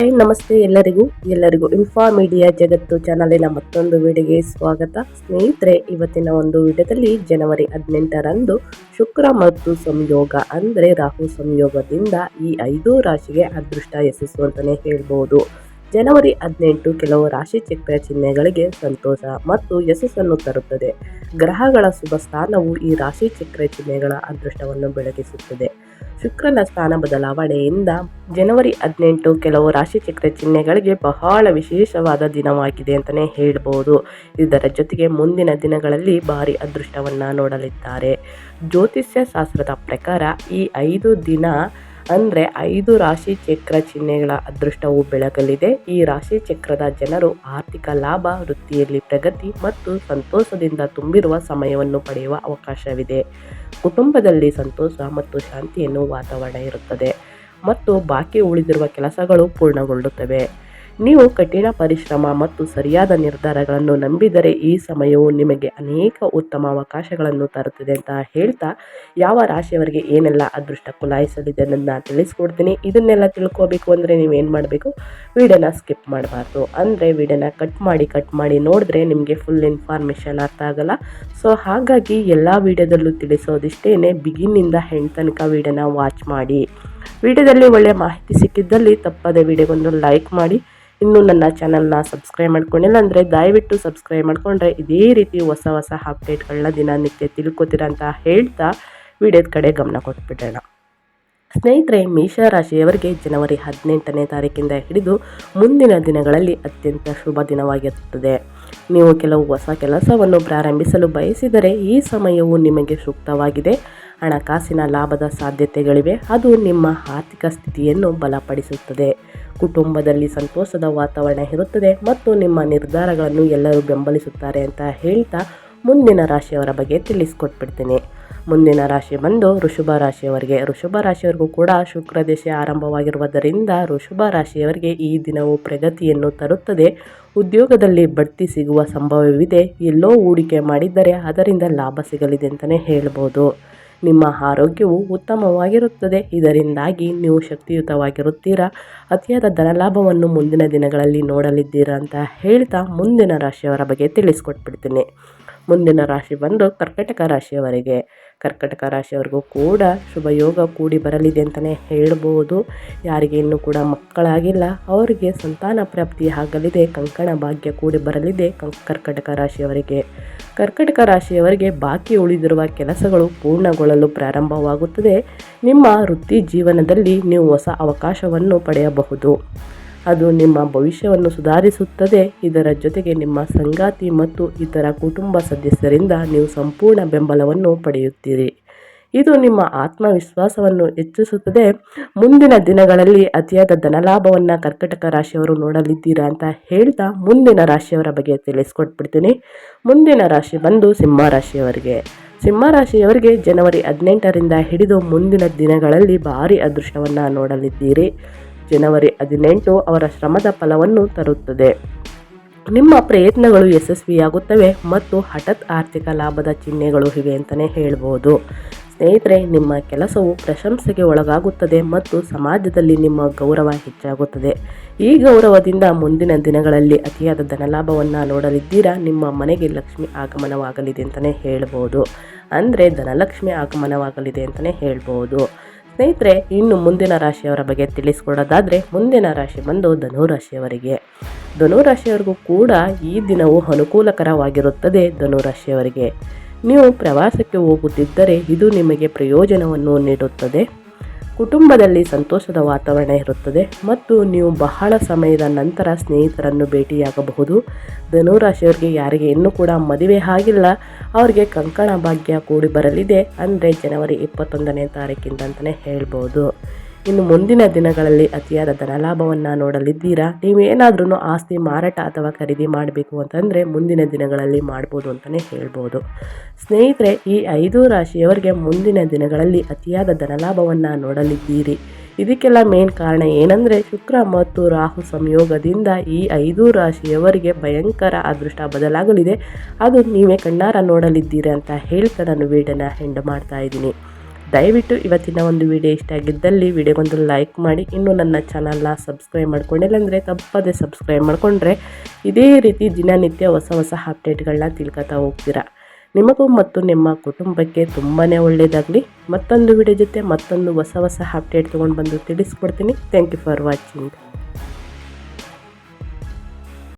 ನಮಸ್ತೆ ಎಲ್ಲರಿಗೂ ಎಲ್ಲರಿಗೂ ಇನ್ಫಾ ಮೀಡಿಯಾ ಜಗತ್ತು ಚಾನಲಿನ ಮತ್ತೊಂದು ವಿಡಿಯೋಗೆ ಸ್ವಾಗತ. ಸ್ನೇಹಿತರೆ, ಇವತ್ತಿನ ಒಂದು ವಿಡಿಯೋದಲ್ಲಿ ಜನವರಿ ಹದಿನೆಂಟರಂದು ಶುಕ್ರ ಮತ್ತು ಸಂಯೋಗ ಅಂದರೆ ರಾಹು ಸಂಯೋಗದಿಂದ ಈ ಐದು ರಾಶಿಗೆ ಅದೃಷ್ಟ ಯಶಸ್ಸು ಅಂತಲೇ ಹೇಳ್ಬೋದು. ಜನವರಿ ಹದಿನೆಂಟು ಕೆಲವು ರಾಶಿ ಚಕ್ರ ಚಿಹ್ನೆಗಳಿಗೆ ಸಂತೋಷ ಮತ್ತು ಯಶಸ್ಸನ್ನು ತರುತ್ತದೆ. ಗ್ರಹಗಳ ಶುಭ ಸ್ಥಾನವು ಈ ರಾಶಿ ಚಕ್ರ ಚಿಹ್ನೆಗಳ ಅದೃಷ್ಟವನ್ನು ಬೆಳಗಿಸುತ್ತದೆ. ಶುಕ್ರನ ಸ್ಥಾನ ಬದಲಾವಣೆಯಿಂದ ಜನವರಿ ಹದಿನೆಂಟು ಕೆಲವು ರಾಶಿಚಕ್ರ ಚಿಹ್ನೆಗಳಿಗೆ ಬಹಳ ವಿಶೇಷವಾದ ದಿನವಾಗಿದೆ ಅಂತಲೇ ಹೇಳ್ಬೋದು. ಇದರ ಜೊತೆಗೆ ಮುಂದಿನ ದಿನಗಳಲ್ಲಿ ಭಾರಿ ಅದೃಷ್ಟವನ್ನು ನೋಡಲಿದ್ದಾರೆ. ಜ್ಯೋತಿಷ್ಯ ಶಾಸ್ತ್ರದ ಪ್ರಕಾರ ಈ ಐದು ದಿನ ಅಂದರೆ ಐದು ರಾಶಿ ಚಕ್ರ ಚಿಹ್ನೆಗಳ ಅದೃಷ್ಟವು ಬೆಳಗಲಿದೆ. ಈ ರಾಶಿ ಚಕ್ರದ ಜನರು ಆರ್ಥಿಕ ಲಾಭ, ವೃತ್ತಿಯಲ್ಲಿ ಪ್ರಗತಿ ಮತ್ತು ಸಂತೋಷದಿಂದ ತುಂಬಿರುವ ಸಮಯವನ್ನು ಪಡೆಯುವ ಅವಕಾಶವಿದೆ. ಕುಟುಂಬದಲ್ಲಿ ಸಂತೋಷ ಮತ್ತು ಶಾಂತಿಯನ್ನು ವಾತಾವರಣ ಇರುತ್ತದೆ. ಮತ್ತು ಬಾಕಿ ಉಳಿದಿರುವ ಕೆಲಸಗಳು ಪೂರ್ಣಗೊಳ್ಳುತ್ತವೆ. ನೀವು ಕಠಿಣ ಪರಿಶ್ರಮ ಮತ್ತು ಸರಿಯಾದ ನಿರ್ಧಾರಗಳನ್ನು ನಂಬಿದರೆ ಈ ಸಮಯವು ನಿಮಗೆ ಅನೇಕ ಉತ್ತಮ ಅವಕಾಶಗಳನ್ನು ತರುತ್ತದೆ ಅಂತ ಹೇಳ್ತಾ ಯಾವ ರಾಶಿಯವರಿಗೆ ಏನೆಲ್ಲ ಅದೃಷ್ಟ ಕುಲಾಯಿಸಲಿದೆ ಅನ್ನೋದನ್ನ ತಿಳಿಸ್ಕೊಡ್ತೀನಿ. ಇದನ್ನೆಲ್ಲ ತಿಳ್ಕೋಬೇಕು ಅಂದರೆ ನೀವೇನು ಮಾಡಬೇಕು? ವಿಡಿಯೋನ ಸ್ಕಿಪ್ ಮಾಡಬಾರ್ದು. ಅಂದರೆ ವಿಡಿಯೋನ ಕಟ್ ಮಾಡಿ ಕಟ್ ಮಾಡಿ ನೋಡಿದ್ರೆ ನಿಮಗೆ ಫುಲ್ ಇನ್ಫಾರ್ಮೇಷನ್ ಅರ್ಥ ಆಗಲ್ಲ. ಸೊ ಹಾಗಾಗಿ ಎಲ್ಲ ವಿಡಿಯೋದಲ್ಲೂ ತಿಳಿಸೋದಿಷ್ಟೇ ಬಿಗಿನಿಂದ ಹೆಣ್ಣು ತನಕ ವಿಡಿಯೋನ ವಾಚ್ ಮಾಡಿ. ವಿಡಿಯೋದಲ್ಲಿ ಒಳ್ಳೆಯ ಮಾಹಿತಿ ಸಿಕ್ಕಿದ್ದಲ್ಲಿ ತಪ್ಪದೆ ವಿಡಿಯೋಗೊಂದು ಲೈಕ್ ಮಾಡಿ. ಇನ್ನೂ ನನ್ನ ಚಾನಲ್ನ ಸಬ್ಸ್ಕ್ರೈಬ್ ಮಾಡ್ಕೊಂಡಿಲ್ಲ ಅಂದರೆ ದಯವಿಟ್ಟು ಸಬ್ಸ್ಕ್ರೈಬ್ ಮಾಡಿಕೊಂಡ್ರೆ ಇದೇ ರೀತಿ ಹೊಸ ಹೊಸ ಅಪ್ಡೇಟ್ಗಳನ್ನ ದಿನನಿತ್ಯ ತಿಳ್ಕೊತೀರ ಅಂತ ಹೇಳ್ತಾ ವಿಡಿಯೋದ ಕಡೆ ಗಮನ ಕೊಟ್ಬಿಡೋಣ. ಸ್ನೇಹಿತರೆ ಮೇಷರಾಶಿಯವರಿಗೆ ಜನವರಿ ಹದಿನೆಂಟನೇ ತಾರೀಕಿಂದ ಹಿಡಿದು ಮುಂದಿನ ದಿನಗಳಲ್ಲಿ ಅತ್ಯಂತ ಶುಭ ದಿನವಾಗಿರುತ್ತದೆ. ನೀವು ಕೆಲವು ಹೊಸ ಕೆಲಸವನ್ನು ಪ್ರಾರಂಭಿಸಲು ಬಯಸಿದರೆ ಈ ಸಮಯವು ನಿಮಗೆ ಸೂಕ್ತವಾಗಿದೆ. ಹಣಕಾಸಿನ ಲಾಭದ ಸಾಧ್ಯತೆಗಳಿವೆ. ಅದು ನಿಮ್ಮ ಆರ್ಥಿಕ ಸ್ಥಿತಿಯನ್ನು ಬಲಪಡಿಸುತ್ತದೆ. ಕುಟುಂಬದಲ್ಲಿ ಸಂತೋಷದ ವಾತಾವರಣ ಇರುತ್ತದೆ ಮತ್ತು ನಿಮ್ಮ ನಿರ್ಧಾರಗಳನ್ನು ಎಲ್ಲರೂ ಬೆಂಬಲಿಸುತ್ತಾರೆ ಅಂತ ಹೇಳ್ತಾ ಮುಂದಿನ ರಾಶಿಯವರ ಬಗ್ಗೆ ತಿಳಿಸ್ಕೊಟ್ಬಿಡ್ತೀನಿ. ಮುಂದಿನ ರಾಶಿ ಬಂದು ಋಷಭ ರಾಶಿಯವರಿಗೆ. ಋಷಭ ರಾಶಿಯವರಿಗೂ ಕೂಡ ಶುಕ್ರ ದೇಶ ಆರಂಭವಾಗಿರುವುದರಿಂದ ಋಷಭ ರಾಶಿಯವರಿಗೆ ಈ ದಿನವು ಪ್ರಗತಿಯನ್ನು ತರುತ್ತದೆ. ಉದ್ಯೋಗದಲ್ಲಿ ಬಡ್ತಿ ಸಿಗುವ ಸಂಭವವಿದೆ. ಎಲ್ಲೋ ಹೂಡಿಕೆ ಮಾಡಿದ್ದರೆ ಅದರಿಂದ ಲಾಭ ಸಿಗಲಿದೆ ಅಂತಲೇ ಹೇಳ್ಬೋದು. ನಿಮ್ಮ ಆರೋಗ್ಯವು ಉತ್ತಮವಾಗಿರುತ್ತದೆ. ಇದರಿಂದಾಗಿ ನೀವು ಶಕ್ತಿಯುತವಾಗಿರುತ್ತೀರಾ? ಅತಿಯಾದ ಧನಲಾಭವನ್ನು ಮುಂದಿನ ದಿನಗಳಲ್ಲಿ ನೋಡಲಿದ್ದೀರಾ ಅಂತ ಹೇಳ್ತಾ ಮುಂದಿನ ರಾಶಿಯವರ ಬಗ್ಗೆ ತಿಳಿಸ್ಕೊಟ್ಬಿಡ್ತೀನಿ. ಮುಂದಿನ ರಾಶಿ ಬಂದು ಕರ್ಕಟಕ ರಾಶಿಯವರಿಗೆ. ಕರ್ಕಟಕ ರಾಶಿಯವ್ರಿಗೂ ಕೂಡ ಶುಭಯೋಗ ಕೂಡಿ ಬರಲಿದೆ ಅಂತಲೇ ಹೇಳ್ಬೋದು. ಯಾರಿಗೆ ಇನ್ನೂ ಕೂಡ ಮಕ್ಕಳಾಗಿಲ್ಲ, ಅವರಿಗೆ ಸಂತಾನ ಪ್ರಾಪ್ತಿ ಆಗಲಿದೆ, ಕಂಕಣ ಭಾಗ್ಯ ಕೂಡಿ ಬರಲಿದೆ ಕರ್ಕಟಕ ರಾಶಿಯವರಿಗೆ. ಕರ್ಕಟಕ ರಾಶಿಯವರಿಗೆ ಬಾಕಿ ಉಳಿದಿರುವ ಕೆಲಸಗಳು ಪೂರ್ಣಗೊಳ್ಳಲು ಪ್ರಾರಂಭವಾಗುತ್ತದೆ. ನಿಮ್ಮ ವೃತ್ತಿ ಜೀವನದಲ್ಲಿ ನೀವು ಹೊಸ ಅವಕಾಶವನ್ನು ಪಡೆಯಬಹುದು. ಅದು ನಿಮ್ಮ ಭವಿಷ್ಯವನ್ನು ಸುಧಾರಿಸುತ್ತದೆ. ಇದರ ಜೊತೆಗೆ ನಿಮ್ಮ ಸಂಗಾತಿ ಮತ್ತು ಇತರ ಕುಟುಂಬ ಸದಸ್ಯರಿಂದ ನೀವು ಸಂಪೂರ್ಣ ಬೆಂಬಲವನ್ನು ಪಡೆಯುತ್ತೀರಿ. ಇದು ನಿಮ್ಮ ಆತ್ಮವಿಶ್ವಾಸವನ್ನು ಹೆಚ್ಚಿಸುತ್ತದೆ. ಮುಂದಿನ ದಿನಗಳಲ್ಲಿ ಅತಿಯಾದ ಧನಲಾಭವನ್ನು ಕರ್ಕಟಕ ರಾಶಿಯವರು ನೋಡಲಿದ್ದೀರಾ ಅಂತ ಹೇಳ್ತಾ ಮುಂದಿನ ರಾಶಿಯವರ ಬಗ್ಗೆ ತಿಳಿಸ್ಕೊಟ್ಬಿಡ್ತೀನಿ. ಮುಂದಿನ ರಾಶಿ ಬಂದು ಸಿಂಹ ರಾಶಿಯವರಿಗೆ. ಸಿಂಹ ರಾಶಿಯವರಿಗೆ ಜನವರಿ ಹದಿನೆಂಟರಿಂದ ಹಿಡಿದು ಮುಂದಿನ ದಿನಗಳಲ್ಲಿ ಭಾರಿ ಅದೃಷ್ಟವನ್ನು ನೋಡಲಿದ್ದೀರಿ. ಜನವರಿ ಹದಿನೆಂಟು ಅವರ ಶ್ರಮದ ಫಲವನ್ನು ತರುತ್ತದೆ. ನಿಮ್ಮ ಪ್ರಯತ್ನಗಳು ಯಶಸ್ವಿಯಾಗುತ್ತವೆ ಮತ್ತು ಹಠಾತ್ ಆರ್ಥಿಕ ಲಾಭದ ಚಿಹ್ನೆಗಳು ಇವೆ ಅಂತಲೇ ಹೇಳ್ಬೋದು. ಸ್ನೇಹಿತರೆ, ನಿಮ್ಮ ಕೆಲಸವು ಪ್ರಶಂಸೆಗೆ ಒಳಗಾಗುತ್ತದೆ ಮತ್ತು ಸಮಾಜದಲ್ಲಿ ನಿಮ್ಮ ಗೌರವ ಹೆಚ್ಚಾಗುತ್ತದೆ. ಈ ಗೌರವದಿಂದ ಮುಂದಿನ ದಿನಗಳಲ್ಲಿ ಅತಿಯಾದ ಧನಲಾಭವನ್ನು ನೋಡಲಿದ್ದೀರಾ? ನಿಮ್ಮ ಮನೆಗೆ ಲಕ್ಷ್ಮಿ ಆಗಮನವಾಗಲಿದೆ ಅಂತಲೇ ಹೇಳ್ಬೋದು. ಅಂದರೆ ಧನಲಕ್ಷ್ಮಿ ಆಗಮನವಾಗಲಿದೆ ಅಂತಲೇ ಹೇಳ್ಬೋದು. ಸ್ನೇಹಿತರೆ, ಇನ್ನು ಮುಂದಿನ ರಾಶಿಯವರ ಬಗ್ಗೆ ತಿಳಿಸ್ಕೊಡೋದಾದರೆ ಮುಂದಿನ ರಾಶಿ ಬಂದು ಧನುರಾಶಿಯವರಿಗೆ. ಧನುರಾಶಿಯವರಿಗೂ ಕೂಡ ಈ ದಿನವು ಅನುಕೂಲಕರವಾಗಿರುತ್ತದೆ ಧನುರಾಶಿಯವರಿಗೆ. ನೀವು ಪ್ರವಾಸಕ್ಕೆ ಹೋಗುತ್ತಿದ್ದರೆ ಇದು ನಿಮಗೆ ಪ್ರಯೋಜನವನ್ನು ನೀಡುತ್ತದೆ. ಕುಟುಂಬದಲ್ಲಿ ಸಂತೋಷದ ವಾತಾವರಣ ಇರುತ್ತದೆ ಮತ್ತು ನೀವು ಬಹಳ ಸಮಯದ ನಂತರ ಸ್ನೇಹಿತರನ್ನು ಭೇಟಿಯಾಗಬಹುದು. ಧನುರಾಶಿಯವರಿಗೆ ಯಾರಿಗೆ ಇನ್ನೂ ಕೂಡ ಮದುವೆ ಆಗಿಲ್ಲ, ಅವರಿಗೆ ಕಂಕಣ ಭಾಗ್ಯ ಕೂಡಿ ಬರಲಿದೆ. ಅಂದರೆ ಜನವರಿ ಇಪ್ಪತ್ತೊಂದನೇ ತಾರೀಕಿಂದ ಅಂತಲೇ ಹೇಳ್ಬೋದು. ಇನ್ನು ಮುಂದಿನ ದಿನಗಳಲ್ಲಿ ಅತಿಯಾದ ಧನಲಾಭವನ್ನು ನೋಡಲಿದ್ದೀರಾ? ನೀವು ಏನಾದ್ರೂ ಆಸ್ತಿ ಮಾರಾಟ ಅಥವಾ ಖರೀದಿ ಮಾಡಬೇಕು ಅಂತಂದರೆ ಮುಂದಿನ ದಿನಗಳಲ್ಲಿ ಮಾಡ್ಬೋದು ಅಂತಲೇ ಹೇಳ್ಬೋದು. ಸ್ನೇಹಿತರೆ, ಈ ಐದು ರಾಶಿಯವರಿಗೆ ಮುಂದಿನ ದಿನಗಳಲ್ಲಿ ಅತಿಯಾದ ಧನಲಾಭವನ್ನು ನೋಡಲಿದ್ದೀರಿ. ಇದಕ್ಕೆಲ್ಲ ಮೇನ್ ಕಾರಣ ಏನಂದರೆ ಶುಕ್ರ ಮತ್ತು ರಾಹು ಸಂಯೋಗದಿಂದ ಈ ಐದು ರಾಶಿಯವರಿಗೆ ಭಯಂಕರ ಅದೃಷ್ಟ ಬದಲಾಗಲಿದೆ. ಅದು ನೀವೇ ಕಣ್ಣಾರ ನೋಡಲಿದ್ದೀರಿ ಅಂತ ಹೇಳ್ತಾ ನಾನು ವೀಡನ್ನು ಹೆಂಡು ಮಾಡ್ತಾ ಇದ್ದೀನಿ. ದಯವಿಟ್ಟು ಇವತ್ತಿನ ಒಂದು ವಿಡಿಯೋ ಇಷ್ಟ ಆಗಿದ್ದಲ್ಲಿ ವಿಡಿಯೋಗೊಂದು ಲೈಕ್ ಮಾಡಿ. ಇನ್ನೂ ನನ್ನ ಚಾನಲ್ನ ಸಬ್ಸ್ಕ್ರೈಬ್ ಮಾಡ್ಕೊಂಡಿಲ್ಲ ಅಂದರೆ ತಪ್ಪದೇ ಸಬ್ಸ್ಕ್ರೈಬ್ ಮಾಡಿಕೊಂಡ್ರೆ ಇದೇ ರೀತಿ ದಿನನಿತ್ಯ ಹೊಸ ಹೊಸ ಅಪ್ಡೇಟ್ಗಳನ್ನ ತಿಳ್ಕೊತಾ ಹೋಗ್ತೀರಾ. ನಿಮಗೂ ಮತ್ತು ನಿಮ್ಮ ಕುಟುಂಬಕ್ಕೆ ತುಂಬಾ ಒಳ್ಳೆಯದಾಗಲಿ ಮತ್ತೊಂದು ವಿಡಿಯೋ ಜೊತೆ ಮತ್ತೊಂದು ಹೊಸ ಹೊಸ ಅಪ್ಡೇಟ್ ತೊಗೊಂಡು ಬಂದು ತಿಳಿಸ್ಕೊಡ್ತೀನಿ. Thank you for watching